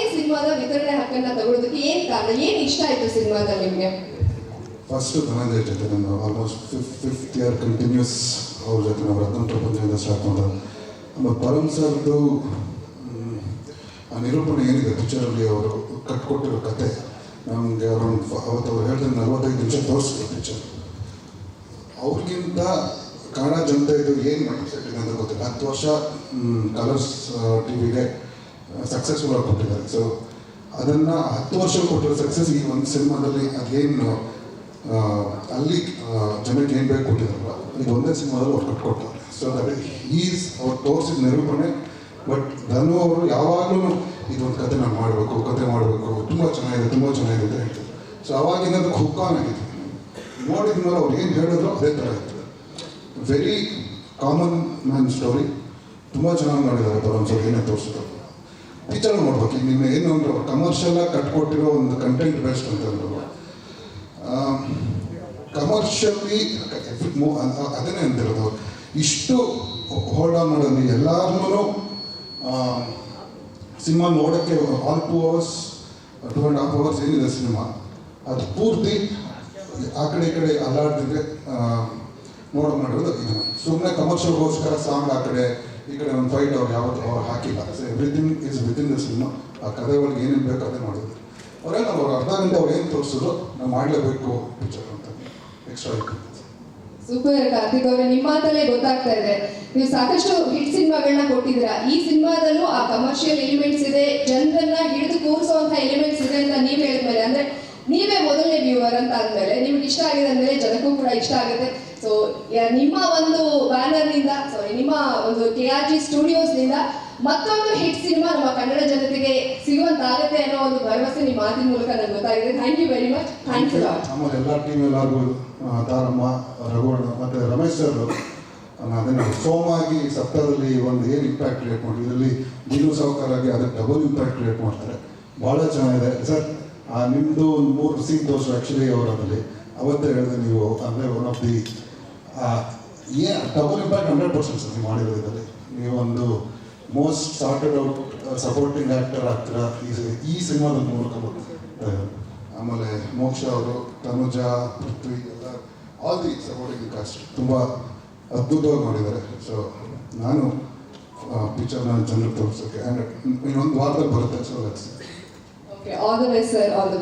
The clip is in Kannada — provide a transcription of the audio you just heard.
ಈ ಸಿನಿಮಾದ ವಿತರಣೆ ಹಕ್ಕನ್ನ ತಗೊಳ್ಳೋದಕ್ಕೆ ಏನ್ ಕಾರಣ? ಏನ್ ಇಷ್ಟ ಆಯ್ತು ಸಿನಿಮಾದಲ್ಲಿ ನಿಮಗೆ? ಫಸ್ಟ್ ಧನಂಜಯ್ ಜೊತೆ ನಾನು almost fif fifth year continues ಅವ್ರ ಜೊತೆ ನಾವು ರತ್ನ ಪ್ರಪಂಚದಿಂದ ಸ್ಟಾರ್ಟ್ ಮಾಡೋದು. ಆಮೇಲೆ ಪರಮ್ ಸರ್ದು, ಆ ನಿರೂಪಣೆ ಏನಿದೆ ಪಿಕ್ಚರಲ್ಲಿ ಅವರು ಕಟ್ಕೊಟ್ಟಿರೋ ಕತೆ, ನಮಗೆ ಅರೌಂಡ್ ಅವತ್ತು ಅವ್ರು ಹೇಳಿದ್ರೆ ನಲ್ವತ್ತೈದು ನಿಮಿಷ ತೋರಿಸಿದ್ರು ಪಿಕ್ಚರ್ ಅವ್ರಿಗಿಂತ ಕನ್ನಡ ಜನತೆ ಇದು ಏನು ಮೈಂಡ್ ಅಂತ ಗೊತ್ತಿಲ್ಲ. ಹತ್ತು ವರ್ಷ ಕಲರ್ಸ್ ಟಿ ವಿಗೆ ಸಕ್ಸಸ್ಫುಲ್ ಆಗಿ ಕೊಟ್ಟಿದ್ದಾರೆ. ಸೊ ಅದನ್ನು ಹತ್ತು ವರ್ಷ ಕೊಟ್ಟಿರೋ ಸಕ್ಸಸ್ ಈ ಒಂದು ಸಿನಿಮಾದಲ್ಲಿ ಅದೇನು ಅಲ್ಲಿ ಜನಕ್ಕೆ ಏನು ಬೇಕು ಕೊಟ್ಟಿದ್ದಾರಲ್ಲ ಈಗ ಒಂದೇ ಸಿನಿಮಾದಲ್ಲಿ ಅವ್ರು ಕಟ್ಕೊಡ್ತಾರೆ ಸೊ ದಟ್ ಈಸ್ ಅವ್ರು ತೋರಿಸಿದ ನಿರೂಪಣೆ ಬಟ್ ಧನು ಅವರು ಯಾವಾಗಲೂ ಇದೊಂದು ಕತೆ ನಾನು ಮಾಡಬೇಕು, ಕತೆ ಮಾಡಬೇಕು, ತುಂಬ ಚೆನ್ನಾಗಿದೆ ತುಂಬ ಚೆನ್ನಾಗಿದೆ ಅಂತ ಹೇಳ್ತಾರೆ. ಸೊ ಅವಾಗಿಂದ ಅದಕ್ಕೆ ಆನ್ ಆಗಿದೆ. ನೋಡಿದ ಮೇಲೆ ಅವ್ರು ಏನು ಹೇಳಿದ್ರು ಅದೇ ಥರ ಇತ್ತು ವೆರಿ ಕಾಮನ್ ಮ್ಯಾನ್ ಸ್ಟೋರಿ ತುಂಬ ಚೆನ್ನಾಗಿ ಮಾಡಿದ್ದಾರೆ ಒಂದ್ಸಲ ಏನೇ ತೋರಿಸಿದ್ರು. ಪಿಕ್ಚರ್ ನೋಡ್ಬೇಕು ನೀವು ಏನು ಒಂದು ಕಮರ್ಷಿಯಲ್ ಆಗಿ ಕಟ್ಕೊಟ್ಟಿರೋ ಒಂದು ಕಂಟೆಂಟ್ ಬೇಸ್ಡ್ ಅಂತ ಅಂದ್ರು. ಕಮರ್ಷಿಯಲಿ ಅದನ್ನೇ ಅಂತಿರೋದು. ಇಷ್ಟು ಮಾಡೋದು, ಎಲ್ಲಾರನ್ನೂ ಸಿನಿಮಾ ನೋಡೋಕ್ಕೆ all two hours two and half hours ಏನಿದೆ ಸಿನಿಮಾ. ಅದು ಪೂರ್ತಿ ಆ ಕಡೆ ಈ ಕಡೆ ಅಲ್ಲಾಡ್ತಿದ್ರೆ ನೋಡೋ ಮಾಡಿರೋದು ಸುಮ್ಮನೆ ಕಮರ್ಷಿಯಲ್ಗೋಸ್ಕರ ಸಾಂಗ್ ಆ ಕಡೆ ಈ ಕಡೆ ಒಂದು ಫೈಟ್ ಅವ್ರು ಯಾವತ್ತು ಅವ್ರು ಹಾಕಿಲ್ಲ. So everything is within the cinema ಆ ಕಥೆ ಒಳಗೆ ಏನೇನು ಬೇಕು ಅದೇ ಮಾಡಿದ್ರು ಅವ್ರೇನು ಅವ್ರು ಅರ್ಧ ಗಂಟೆ ಏನು ತೋರಿಸಿದ್ರು, ನಾವು ಮಾಡಲೇಬೇಕು ಪಿಕ್ಚರ್ ಅಂತ ಎಕ್ಸ್ಟ್ರಾ ಇತ್ತು. ಸೂಪರ್ ಕಾರ್ತಿಕ್ ಅವರೇ ನಿಮ್ಮ ಮಾತಲ್ಲೇ ಗೊತ್ತಾಗ್ತಾ ಇದೆ. ನೀವು ಸಾಕಷ್ಟು ಹಿಟ್ ಸಿನಿಮಾಗಳನ್ನ ಕೊಟ್ಟಿದ್ದೀರಾ. ಈ ಸಿನಿಮಾದಲ್ಲೂ ಆ ಕಮರ್ಷಿಯಲ್ ಎಲಿಮೆಂಟ್ಸ್ ಇದೆ, ಜನರನ್ನ ಹಿಡಿದು ಕೂರಿಸುವಂತ ಎಲಿಮೆಂಟ್ಸ್ ಇದೆ ಅಂತ ನೀವ್ ಹೇಳಿದ್ಮೇಲೆ ಅಂದ್ರೆ ನೀವೇ ಮೊದಲನೇ ವ್ಯೂವರ್ ಅಂತ ಅಂದ್ಮೇಲೆ ನಿಮ್ಗೆ ಇಷ್ಟ ಆಗಿದೆ ಅಂದ್ಮೇಲೆ ಜನಕ್ಕೂ ಕೂಡ ಇಷ್ಟ ಆಗುತ್ತೆ. ಸೊ ನಿಮ್ಮ ಒಂದು ಬ್ಯಾನರ್ನಿಂದ ಸಾರಿ ನಿಮ್ಮ ಒಂದು ಕೆ ಆರ್ ಜಿ ಸ್ಟುಡಿಯೋಸ್ನಿಂದ ಮತ್ತೊಂದು ಹಿಟ್ ಸಿನಿಮಾ ನಮ್ಮ ಕನ್ನಡ ಜನತೆಗೆ ಸಿಗುವಂತಾಗುತ್ತೆ ಅನ್ನೋ ಒಂದು ಭರವಸೆ ನಿಮ್ಮ ಮಾತಿನ ಮೂಲಕ ನನಗೆ ಗೊತ್ತಾಗಿದೆ. Thank you very much thank you ನಮ್ಮ ಎಲ್ಲ ಟೀಮ್ ಎಲ್ಲರಿಗೂ ತಾರಮ್ಮ ರಘುವಣ್ಣ ಮತ್ತು ರಮೇಶ್ ಸರ್ ಅದನ್ನು ಸೋಮಾಗಿ ಸತ್ತದಲ್ಲಿ ಒಂದು ಏನು ಇಂಪ್ಯಾಕ್ಟ್ ಕ್ರಿಯೇಟ್ ಮಾಡಿ ಇದರಲ್ಲಿ ನೀನು ಸಾವುಕಾರಾಗಿ ಅದಕ್ಕೆ ಡಬಲ್ ಇಂಪ್ಯಾಕ್ಟ್ ಕ್ರಿಯೇಟ್ ಮಾಡ್ತಾರೆ. ಭಾಳ ಚೆನ್ನಾಗಿದೆ. ಸರ್ ನಿಮ್ಮದು ಒಂದು ಮೂರು ಸೀನ್ ತೋರಿಸು ಆ್ಯಕ್ಚುಲಿ ಅವರದಲ್ಲಿ ಅವತ್ತೇ ಹೇಳಿದೆ ನೀವು, ಅಂದರೆ one of the double impact hundred percent sir ನೀವು ಮಾಡಿರೋ ಇದರಲ್ಲಿ. ನೀವೊಂದು most started out supporting actor ಆಗ್ತೀರಾ? ಈ ಈ ಸಿನಿಮಾದ ಮೂಲಕ ಆಮೇಲೆ ಮೋಕ್ಷ ಅವರು, ತನುಜ, ಪೃಥ್ವಿ, ಎಲ್ಲ ಆಲ್ ದಿ ಸಪೋರ್ಟಿಂಗ್ ಕಾಸ್ಟ್ ತುಂಬ ಅದ್ಭುತವಾಗಿ ಮಾಡಿದ್ದಾರೆ. ಸೊ ನಾನು ಪಿಕ್ಚರ್ನ ಜನರು ತೋರಿಸೋಕ್ಕೆ ಆ್ಯಂಡ್ ಇನ್ನೊಂದು ವಾರದಲ್ಲಿ ಬರುತ್ತೆ so all the sir all the